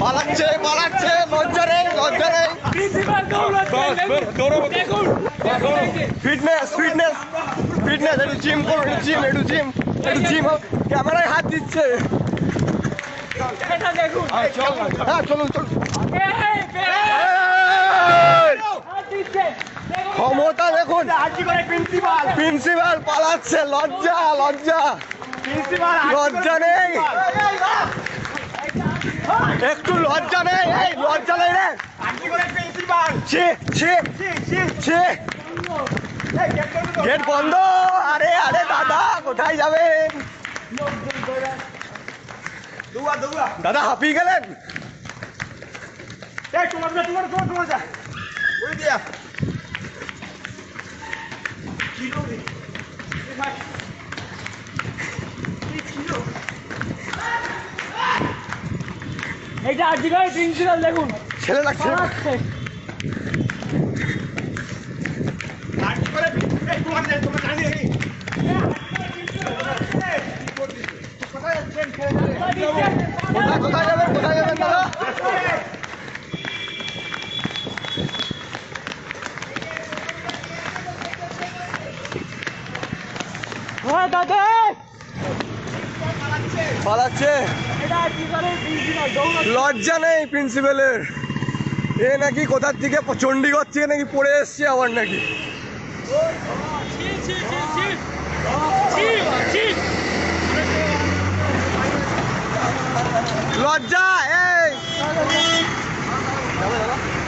পালাচ্ছে পালাচ্ছে লজ্জা নেই লজ্জা নেই ফিটনেস ফিটনেস ফিটনেস একটু জিম করো একটু জিম একটু জিম একটু জিম ক্যামেরায় হাত দিচ্ছে। হ্যাঁ চলুন চলুন। ক্ষমতা দেখুন। প্রিন্সিপাল পালাচ্ছে লজ্জা লজ্জা। লজ্জা নেই। একটু লজ্জা নেই এই লজ্জা নেই রে। ছি ছি ছি গেট বন্ধ। আরে আরে দাদা কোথায় যাবেন? দাদা হাঁপিয়ে গেলেন? এইটা আজকাল প্রিন্সিপাল দেখুন। ছেলে লাগছে। কোথায় কোথায় যাবেন কোথায় যাবেন দাদা হ্যাঁ দাদা। পালাচ্ছে। লজ্জা নেই প্রিন্সিপালের এ নাকি কোথার থেকে চণ্ডীগড় থেকে নাকি পড়ে এসছে আবার নাকি? লজ্জা এই!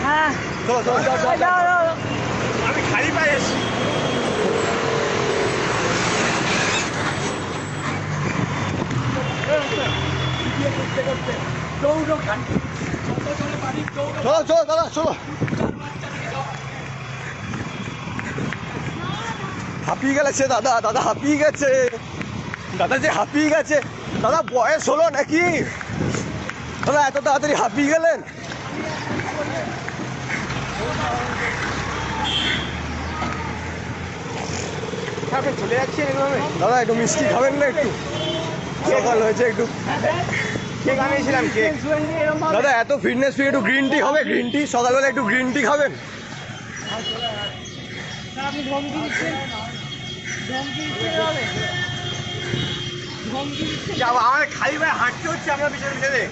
হ্যাঁ। চলো চলো চলো, চলো, চলো। যাও, যাও, যাও। আমি খালি পায়ে এসছি চলো চলো, দাদা, চলো। হাঁপিয়ে গেছে দাদা দাদা হাঁপিয়ে গেছে। দাদা যে হাঁপিয়ে গেছে, দাদা বয়স হলো নাকি? দাদা, এত তাড়াতাড়ি হাঁপিয়ে গেলেন? চলে যাচ্ছেন দাদা, একটু মিষ্টি খাবেন না একটু? সকাল হয়েছে একটু? কেক আনিয়েছিলাম কেক। দাদা, এত ফিটনেস ফি একটু গ্রিন টি হবে গ্রিন টি সকালবেলা একটু গ্রিন টি খাবেন। আমার খালি ভাই হাঁটতে হচ্ছে, আমরা পিছনে পিছনে।